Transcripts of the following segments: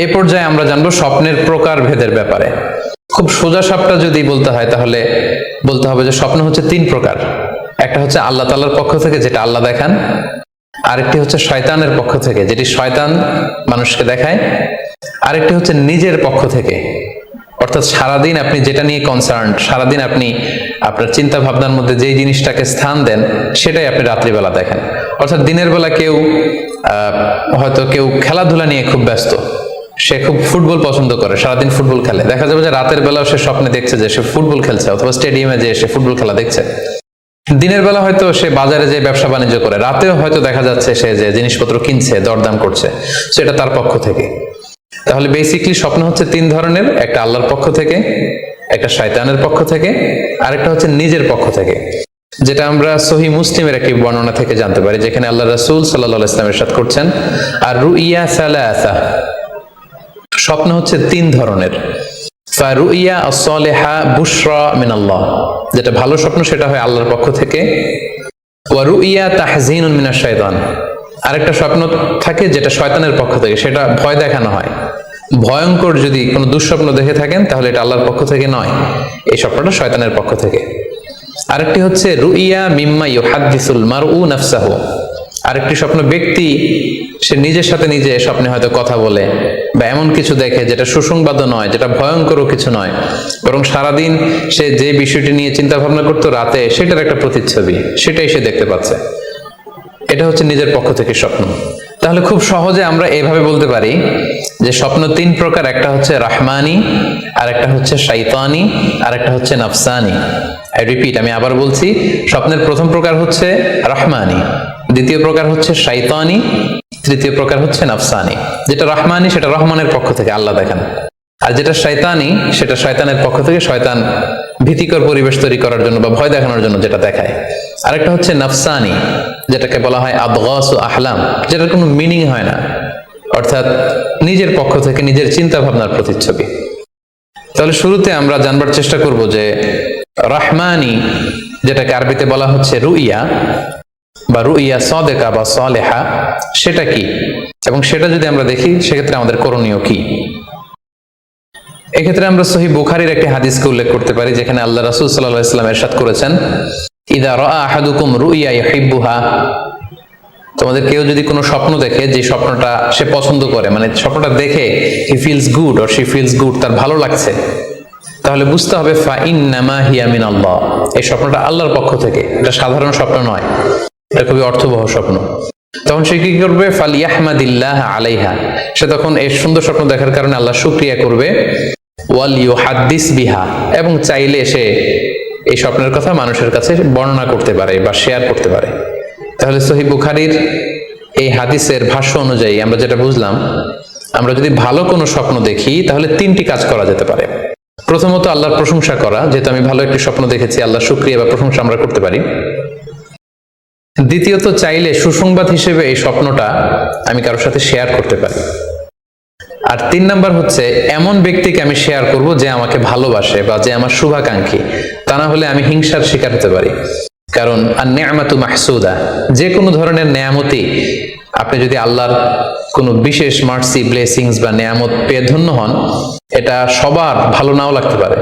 এই পর্যায়ে আমরা জানব স্বপ্নের প্রকার ভেদের ব্যাপারে। খুব সোজা সাপটা যদি বলতে হয়, তাহলে বলতে হবে যে স্বপ্ন হচ্ছে তিন প্রকার। একটা হচ্ছে আল্লাহ তালার পক্ষ থেকে, যেটা আল্লাহ দেখান, আরেকটি হচ্ছে শয়তানের পক্ষ থেকে, যেটি শয়তান মানুষকে দেখায়। আরেকটি হচ্ছে নিজের পক্ষ থেকে। অর্থাৎ সারাদিন আপনি যেটা নিয়ে কনসার্ন সারাদিন আপনি আপনার চিন্তা ভাবনার মধ্যে যেই জিনিসটাকে স্থান দেন, সেটাই আপনি রাত্রিবেলা দেখেন। অর্থাৎ দিনের বেলা কেউ হয়তো কেউ খেলাধুলা নিয়ে খুব ব্যস্ত। সে খুব ফুটবল পছন্দ করে, সারাদিন ফুটবল খেলে। দেখা যাবে যে রাতের বেলাও সে স্বপ্নে দেখছে যে সে ফুটবল খেলছে, অথবা স্টেডিয়ামে যে সে ফুটবল খেলা দেখছে। দিনের বেলা হয়তো সে বাজারে যে ব্যবসা বাণিজ্য করে, রাতেও হয়তো দেখা যাচ্ছে সে যে জিনিসপত্র কিনছে, দরদাম করছে, সেটা তার পক্ষ থেকে। তাহলে বেসিকলি স্বপ্ন হচ্ছে তিন ধরনের, একটা আল্লাহর পক্ষ থেকে, একটা শয়তানের পক্ষ থেকে, আরেকটা হচ্ছে নিজের পক্ষ থেকে। যেটা আমরা সহি মুসলিমের একটি বর্ণনা থেকে জানতে পারি, যেখানে আল্লাহ রাসূল আলাইহি ইসলামের সাথ করছেন, আর রুইয়া সালাসা স্বপ্ন হচ্ছে তিন ধরনের। ফারুইয়া আসলেহা বুশরা মিনাল্লাহ। যেটা ভালো স্বপ্ন, সেটা হয় আল্লাহর পক্ষ থেকে। ওয়ারুইয়া তাহজিনুন মিনাশ শয়তান আরেকটা স্বপ্ন থাকে যেটা শয়তানের পক্ষ থেকে, সেটা ভয় দেখানো হয়। ভয়ঙ্কর যদি কোনো দুঃস্বপ্ন দেখে থাকেন, তাহলে এটা আল্লাহর পক্ষ থেকে নয়। এই স্বপ্নটা শয়তানের পক্ষ থেকে। আরেকটি হচ্ছে, রুইয়া মিম্মা ইউহাদ্দিসুল মারউ নাফসাহু। আরেকটি স্বপ্ন, ব্যক্তি সে নিজের সাথে নিজে স্বপ্নে হয়তো কথা বলে। বা এমন কিছু দেখে যেটা সুসংবাদও নয়, যেটা ভয়ঙ্করও কিছু নয়। বরং সারাদিন সে যে বিষয়টি নিয়ে চিন্তা ভাবনা করতো রাতে, সেটার একটা প্রতিচ্ছবি, সেটাই সে দেখতে পাচ্ছে। এটা হচ্ছে নিজের পক্ষ থেকে স্বপ্ন। তাহলে খুব সহজে আমরা এভাবে বলতে পারি যে স্বপ্ন তিন প্রকার, একটা হচ্ছে রাহমানি, আর একটা হচ্ছে শাইতানি, আর একটা হচ্ছে নাফসানি। আই রিপিট আমি আবার বলছি, স্বপ্নের প্রথম প্রকার হচ্ছে রাহমানি। দ্বিতীয় প্রকার হচ্ছে শাইতানি, তৃতীয় প্রকার হচ্ছে নাফসানি। যেটা রহমানি, সেটা রহমানের পক্ষ থেকে, আল্লাহ দেখেন। আর যেটা শয়তানি সেটা শয়তানের পক্ষ থেকে শয়তান ভীতিকর পরিবেশ তৈরি করার জন্য বা ভয় দেখানোর জন্য যেটা দেখায়। আরেকটা হচ্ছে নাফসানি, যেটাকে বলা হয় আবগাস ও আহলাম, যেটার কোনো মিনিং হয় না। অর্থাৎ নিজের পক্ষ থেকে নিজের চিন্তা ভাবনার প্রতিচ্ছবি। তাহলে শুরুতে আমরা জানবার চেষ্টা করব যে রহমানি, যেটাকে আরবিতে বলা হচ্ছে রুইয়া বা রুইয়া সদেকা বা সলেহা, সেটা কি? এবং সেটা যদি আমরা দেখি, সেক্ষেত্রে আমাদের করণীয় কি? এক্ষেত্রে আমরা সহি বুখারির একটি হাদিসকে উল্লেখ করতে পারি, যেখানে আল্লাহ রাসূল সাল্লাল্লাহু আলাইহি ওয়াসাল্লাম এরশাদ করেছেন, ইদা রাআ আহাদুকুম রুইয়া ইউহিব্বুহা। তোমাদের কেউ যদি কোনো স্বপ্ন দেখে, যে স্বপ্নটা সে পছন্দ করে মানে স্বপ্নটা দেখে he feels good or she feels good তার ভালো লাগছে, তাহলে বুঝতে হবে, ফা ইন্নামা হিয়া মিন আল্লাহ এই স্বপ্নটা আল্লাহর পক্ষ থেকে, এটা সাধারণ স্বপ্ন নয়। এটা খুবই অর্থবহ স্বপ্ন। তখন সে কি করবে? ফাল ইয়াহমাদিল্লাহ আলাইহা। সে তখন এই সুন্দর স্বপ্ন দেখার কারণে আল্লাহ শুক্রিয়া করবে। ওয়াল হাদ্দিস বিহা। এবং চাইলে সে এই স্বপ্নের কথা মানুষের কাছে বর্ণনা করতে পারে বা শেয়ার করতে পারে। তাহলে সহি বুখারির এই হাদিসের ভাষ্য অনুযায়ী আমরা যেটা বুঝলাম, আমরা যদি ভালো কোনো স্বপ্ন দেখি, তাহলে তিনটি কাজ করা যেতে পারে। প্রথমত আল্লাহর প্রশংসা করা, যেহেতু আমি ভালো একটি স্বপ্ন দেখেছি আল্লাহ শুক্রিয়া বা প্রশংসা আমরা করতে পারি। দ্বিতীয়ত চাইলে সুসংবাদ হিসেবে এই স্বপ্নটা আমি কারোর সাথে শেয়ার করতে পারি। আর তিন নাম্বার হচ্ছে, এমন ব্যক্তিকে আমি শেয়ার করব যে আমাকে ভালোবাসে বা যে আমার শুভাকাঙ্ক্ষী। তা না হলে আমি হিংসার শিকার হতে পারি। কারণ আর নেয়ামাতু মাহসুদা, যে কোনো ধরনের নেয়ামতি আপনি যদি আল্লাহর কোনো বিশেষ মার্সি ব্লেসিংস বা নেয়ামত পেয়ে ধন্য হন, এটা সবার ভালো নাও লাগতে পারে।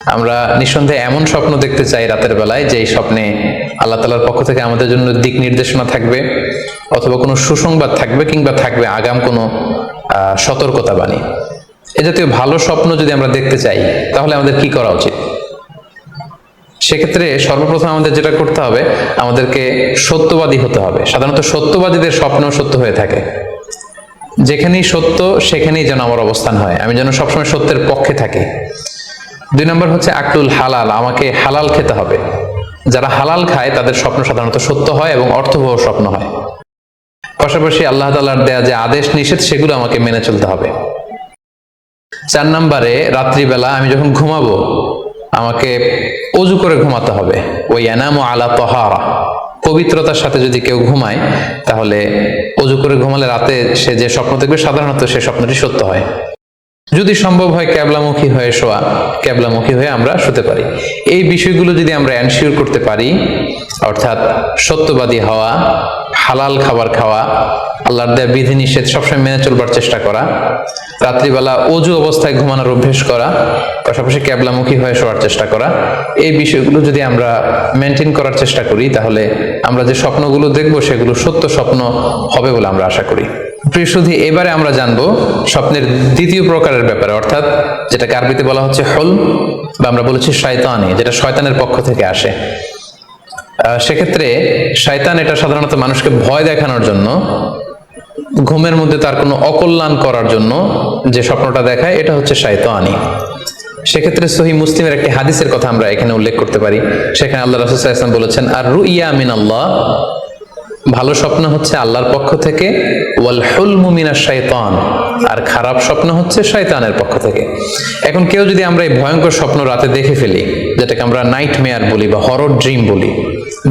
আমরা নিঃসন্দেহে এমন স্বপ্ন দেখতে চাই রাতের বেলায় যে স্বপ্নে আল্লাহ তালার পক্ষ থেকে আমাদের জন্য দিক নির্দেশনা থাকবে, অথবা কোনো সুসংবাদ থাকবে কিংবা থাকবে আগাম কোনো সতর্কতা বাণী এ জাতীয় ভালো স্বপ্ন যদি আমরা দেখতে চাই, তাহলে আমাদের কি করা উচিত? সেক্ষেত্রে সর্বপ্রথম আমাদের যেটা করতে হবে, আমাদেরকে সত্যবাদী হতে হবে। সাধারণত সত্যবাদীদের স্বপ্ন সত্য হয়ে থাকে। যেখানেই সত্য, সেখানেই যেন আমার অবস্থান হয়। আমি যেন সবসময় সত্যের পক্ষে থাকি। দুই নম্বর হচ্ছে আকলুল হালাল, আমাকে হালাল খেতে হবে। যারা হালাল খায়, তাদের স্বপ্ন সাধারণত সত্য হয় এবং অর্থবহ স্বপ্ন হয়। পাশাপাশি আল্লাহ তালার দেয়া যে আদেশ নিষেধ, সেগুলো আমাকে মেনে চলতে হবে। চার নম্বরে, রাত্রিবেলা আমি যখন ঘুমাবো, আমাকে অজু করে ঘুমাতে হবে। ওই এনামো আলা তহারা। পবিত্রতার সাথে যদি কেউ ঘুমায়, তাহলে অজু করে ঘুমালে রাতে সে যে স্বপ্ন দেখবে, সাধারণত সে স্বপ্নটি সত্য হয়। যদি সম্ভব হয় ক্যাবলামুখী হয়ে শোয়া, ক্যাবলামুখী হয়ে আমরা শুতে পারি। এই বিষয়গুলো যদি আমরা এনশিওর করতে পারি, অর্থাৎ সত্যবাদী হওয়া, হালাল খাবার খাওয়া, আল্লাহর দেয়া বিধি নিষেধ সবসময় মেনে চলবার চেষ্টা করা, রাত্রিবেলা অজু অবস্থায় ঘুমানোর অভ্যেস করা, পাশাপাশি ক্যাবলামুখী হয়ে শোয়ার চেষ্টা করা, এই বিষয়গুলো যদি আমরা মেনটেন করার চেষ্টা করি, তাহলে আমরা যে স্বপ্নগুলো দেখব, সেগুলো সত্য স্বপ্ন হবে বলে আমরা আশা করি। প্রিয় সুধী এবারে আমরা জানব স্বপ্নের দ্বিতীয় প্রকারের ব্যাপারে, অর্থাৎ যেটাকে আরবিতে বলা হচ্ছে হল বা আমরা বলেছি শয়তানি, যেটা শয়তানের পক্ষ থেকে আসে। সেক্ষেত্রে শয়তান এটা সাধারণত মানুষকে ভয় দেখানোর জন্য, ঘুমের মধ্যে তার কোনো অকল্যাণ করার জন্য যে স্বপ্নটা দেখায়, এটা হচ্ছে শয়তানি। সেক্ষেত্রে সহি মুসলিমের একটি হাদিসের কথা আমরা এখানে উল্লেখ করতে পারি। সেখানে আল্লাহ আলাইহি ওয়াসাল্লাম বলেছেন আর রুইয়া মিন আল্লাহ ভালো স্বপ্ন হচ্ছে আল্লাহর পক্ষ থেকে, ওয়াল হুলমু মিনাশ শাইতান, আর খারাপ স্বপ্ন হচ্ছে শয়তানের পক্ষ থেকে। এখন কেউ যদি আমরা এই ভয়ঙ্কর স্বপ্ন রাতে দেখে ফেলি, যেটাকে আমরা নাইট মেয়ার বলি বা হরর ড্রিম বলি,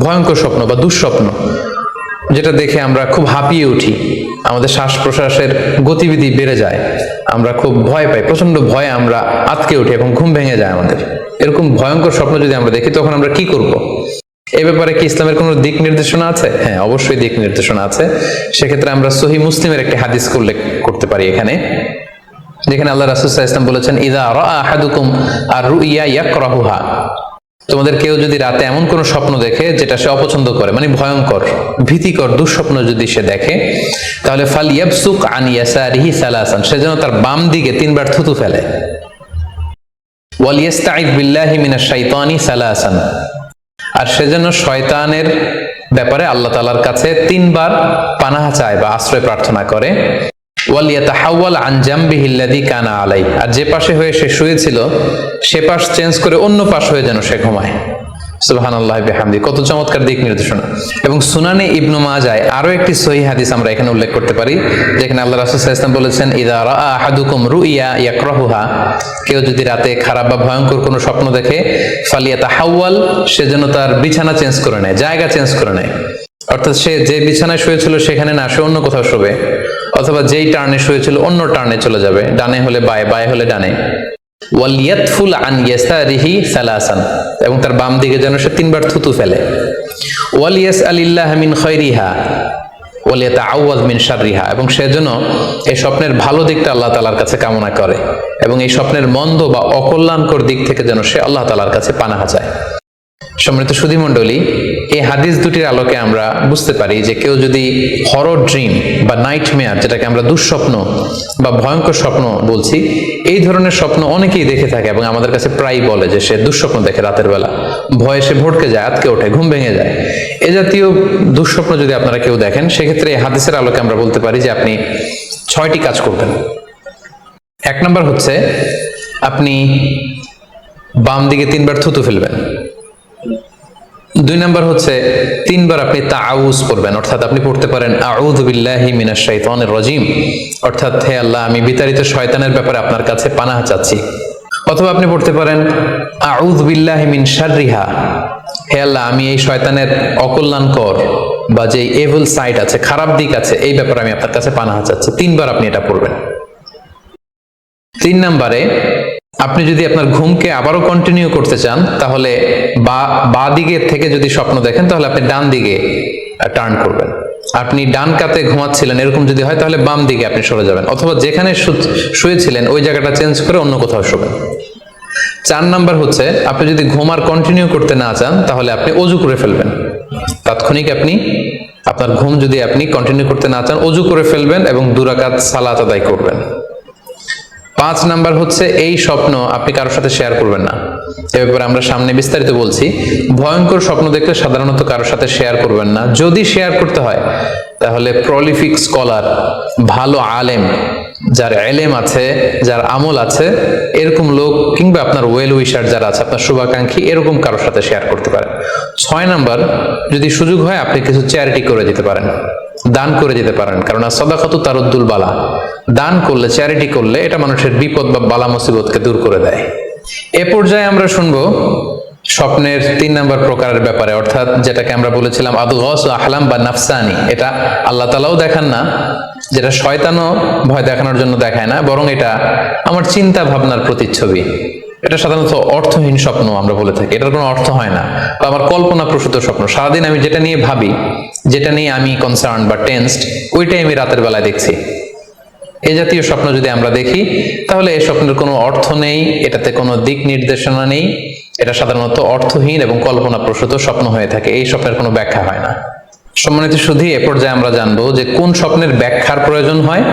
ভয়ঙ্কর স্বপ্ন বা দুঃস্বপ্ন, যেটা দেখে আমরা খুব হাঁপিয়ে উঠি, আমাদের শ্বাস প্রশ্বাসের গতিবিধি বেড়ে যায়, আমরা খুব ভয় পাই প্রচণ্ড ভয়ে আমরা আতকে উঠি এবং ঘুম ভেঙে যায় আমাদের। এরকম ভয়ঙ্কর স্বপ্ন যদি আমরা দেখি, তখন আমরা কি করব? এ ব্যাপারে কি ইসলামের কোনো দিক নির্দেশনা আছে? হ্যাঁ অবশ্যই দিক নির্দেশনা আছে। সেক্ষেত্রে আমরা সহি মুসলিমের একটি হাদিস উল্লেখ করতে পারি এখানে। যেখানে আল্লাহ রাসুল ইসলাম বলেছেন, ইদা আহাদুকুম আর তোমাদের কেউ যদি রাতে এমন কোন স্বপ্ন দেখে যেটা সে অপছন্দ করে মানে ভয়ঙ্কর, ভীতিকর, দুঃস্বপ্ন যদি সে দেখে, তাহলে ফাল ইয়াবসুক আন ইয়াসারিহি সালাসান, সে যেন তার বাম দিকে তিনবার থুতু ফেলে। ওয়াল ইয়াস্তাইদ বিল্লাহি মিনাশ শাইতানি সালাসান। আর সেজন্য শয়তানের ব্যাপারে আল্লাহ তালার কাছে তিনবার পানাহা চায় বা আশ্রয় প্রার্থনা করে। কানা আলাই আর যে পাশে হয়ে সে শুয়েছিল, সে পাশ চেঞ্জ করে অন্য পাশ হয়ে যেন সে ঘুমায়। বিহামদি। কত চমৎকার দিক নির্দেশনা। এবং সুনানে ইবনু মাজায় আরও একটি সহি হাদিস আমরা এখানে উল্লেখ করতে পারি, যেখানে আল্লাহ বলেছেন কেউ যদি রাতে খারাপ বা ভয়ঙ্কর কোনো স্বপ্ন দেখে সে যেন তার বিছানা চেঞ্জ করে নেয়, জায়গা চেঞ্জ করে নেয়। অর্থাৎ সে যে বিছানায় শুয়েছিল, সেখানে না, সে অন্য কোথাও শোবে। অথবা যেই টার্নে শুয়েছিল, অন্য টার্নে চলে যাবে, ডানে হলে বায়ে বায়ে হলে ডানে। ওয়ালিয়াতফুল আন ইয়াসারিহি সালাসান। এবং তার বাম দিকে যেন সে তিনবার থুতু ফেলে। ওয়ালিয়াস আলিল্লাহ মিন খৈরিহা ওয়ালিয়াতা আউয়াজ মিন শাররিহা। এবং সেজন্য এই স্বপ্নের ভালো দিকটা আল্লাহ তালার কাছে কামনা করে। এবং এই স্বপ্নের মন্দ বা অকল্যাণকর দিক থেকে যেন সে আল্লাহ তালার কাছে পানাহা চায়। সম্মানিত সুধী মণ্ডলী, এই হাদিস দুটির আলোকে আমরা বুঝতে পারি যে কেউ যদি হরর ড্রিম বা নাইট মেয়ার যেটাকে আমরা দুঃস্বপ্ন বা ভয়ঙ্কর স্বপ্ন বলছি, এই ধরনের স্বপ্ন অনেকেই দেখে থাকে এবং আমাদের কাছে প্রায় বলে যে সে দুঃস্বপ্ন দেখে রাতের বেলা। ভয়ে সে ভটকে যায়, আতকে ওঠে, ঘুম ভেঙে যায়। এ জাতীয় দুঃস্বপ্ন যদি আপনারা কেউ দেখেন, সেক্ষেত্রে এই হাদিসের আলোকে আমরা বলতে পারি যে আপনি ছয়টি কাজ করবেন। এক নম্বর হচ্ছে, আপনি বাম দিকে তিনবার থুতু ফেলবেন। দুই নাম্বার হচ্ছে, তিনবার আপনি তাআউজ পড়বেন। অর্থাৎ আপনি পড়তে পারেন, আউযু বিল্লাহি মিনাশ শাইতানির রাজিম। অর্থাৎ, হে আল্লাহ, আমি বিতাড়িত শয়তানের ব্যাপারে আপনার কাছে পানাহ চাচ্ছি। অথবা আপনি পড়তে পারেন, আউযু বিল্লাহি মিন শাররিহা। হে আল্লাহ, আমি এই শয়তানের অকল্যাণকর বা যে এভল সাইড আছে, খারাপ দিক আছে, এই ব্যাপারে আমি আপনার কাছে পানাহ চাচ্ছি। তিনবার আপনি এটা পড়বেন। তিন নম্বরে আপনি যদি আপনার ঘুমকে আবারও কন্টিনিউ করতে চান, তাহলে বা বা দিকে থেকে যদি স্বপ্ন দেখেন, তাহলে আপনি ডান দিকে টার্ন করবেন। আপনি ডান কাতে ঘুমাচ্ছিলেন, এরকম যদি হয়, তাহলে বাম দিকে আপনি সরে যাবেন। অথবা যেখানে শুয়েছিলেন, ওই জায়গাটা চেঞ্জ করে অন্য কোথাও শোবেন। চার নাম্বার হচ্ছে, আপনি যদি ঘুম আর কন্টিনিউ করতে না চান, তাহলে আপনি অজু করে ফেলবেন। তাৎক্ষণিক আপনি, আপনার ঘুম যদি আপনি কন্টিনিউ করতে না চান, অজু করে ফেলবেন এবং দুরাকাত সালাত আদায় করবেন। পাঁচ নাম্বার হচ্ছে, এই স্বপ্ন আপনি কারোর সাথে শেয়ার করবেন না। এ ব্যাপারে আমরা সামনে বিস্তারিত বলছি। ভয়ঙ্কর স্বপ্ন দেখলে সাধারণত কারোর সাথে শেয়ার করবেন না। যদি শেয়ার করতে হয়, তাহলে প্রলিফিক স্কলার ভালো আলেম, যার এলেম আছে, যার আমল আছে, এরকম লোক কিংবা আপনার ওয়েল উইশার যারা আছে, আপনার শুভাকাঙ্ক্ষী, এরকম কারোর সাথে শেয়ার করতে পারেন। ছয় নাম্বার, যদি সুযোগ হয়, আপনি কিছু চ্যারিটি করে দিতে পারেন। দান করে যেতে পারেন। কারণ সদাকত তারুদ্দুল বালা। দান করলে চ্যারিটি করলে এটা মানুষের বিপদ বা বালা মুসিবতকে দূর করে দেয়। এ পর্যায়ে আমরা শুনব স্বপ্নের তিন নম্বর প্রকারের ব্যাপারে, অর্থাৎ যেটাকে আমরা বলেছিলাম আদু গস ও আহলাম বা নাফসানি। এটা আল্লাহ তালাও দেখান না, যেটা শয়তানও ভয় দেখানোর জন্য দেখায় না, বরং এটা আমার চিন্তা ভাবনার প্রতিচ্ছবি। এটা সাধারণত অর্থহীন স্বপ্ন আমরা বলে থাকি। এটার কোনো অর্থ হয় না। বা আমার কল্পনা প্রসূত স্বপ্ন। সারাদিন আমি যেটা নিয়ে ভাবি, যেটা নিয়ে আমি কনসার্ন বা টেন্সড ওইটাই আমি রাতের বেলায় দেখছি। এ জাতীয় স্বপ্ন যদি আমরা দেখি, তাহলে এই স্বপ্নের কোনো অর্থ নেই, এটাতে কোনো দিক নির্দেশনা নেই। এটা সাধারণত অর্থহীন এবং কল্পনা প্রসূত স্বপ্ন হয়ে থাকে। এই স্বপ্নের কোনো ব্যাখ্যা হয় না। সম্মানিত শুধু এ পর্যায়ে আমরা জানব যে কোন স্বপ্নের ব্যাখ্যার প্রয়োজন হয়?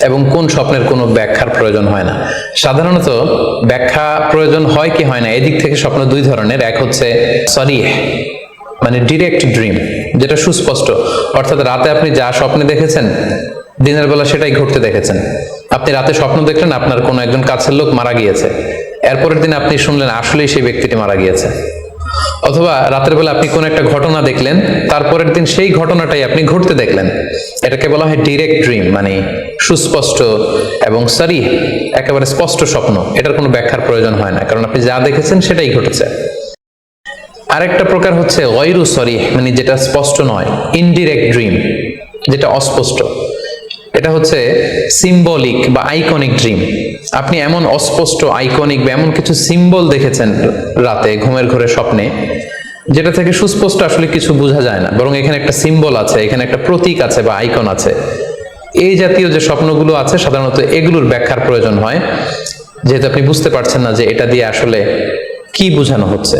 এবং কোন স্বপ্নের কোনো ব্যাখ্যার প্রয়োজন হয় না। সাধারণত ব্যাখ্যা প্রয়োজন হয় কি হয় না, এদিক থেকে স্বপ্ন দুই ধরনের। এক হচ্ছে সরিহ মানে ডিরেক্ট ড্রিম যেটা সুস্পষ্ট। অর্থাৎ রাতে আপনি যা স্বপ্নে দেখেছেন, দিনের বেলা সেটাই ঘটতে দেখেছেন। আপনি রাতে স্বপ্ন দেখলেন, আপনার কোনো একজন কাছের লোক মারা গিয়েছে। এরপরের দিন আপনি শুনলেন, আসলেই সেই ব্যক্তিটি মারা গিয়েছে। অথবা রাতের বেলা আপনি কোন একটা ঘটনা দেখলেন, তারপরের দিন সেই ঘটনাটাই আপনি ঘটতে দেখলেন। এটাকে বলা হয় ডিরেক্ট ড্রিম মানে সুস্পষ্ট এবং সারি, একেবারে স্পষ্ট স্বপ্ন। এটার কোনো ব্যাখ্যার প্রয়োজন হয় না, কারণ আপনি যা দেখেছেন সেটাই ঘটেছে। আরেকটা প্রকার হচ্ছে ওয়াইরু সরি মানে যেটা স্পষ্ট নয় ইনডিরেক্ট ড্রিম যেটা অস্পষ্ট। এটা হচ্ছে সিম্বলিক বা আইকনিক ড্রিম আপনি এমন অস্পষ্ট আইকনিক বা এমন কিছু সিম্বল দেখেছেন রাতে, ঘুমের ঘরে স্বপ্নে, যেটা থেকে সুস্পষ্ট আসলে কিছু বোঝা যায় না। বরং এখানে একটা সিম্বল আছে, এখানে একটা প্রতীক আছে বা আইকন আছে। এই জাতীয় যে স্বপ্নগুলো আছে, সাধারণত এগুলোর ব্যাখ্যার প্রয়োজন হয়। যেহেতু আপনি বুঝতে পারছেন না যে এটা দিয়ে আসলে কি বোঝানো হচ্ছে।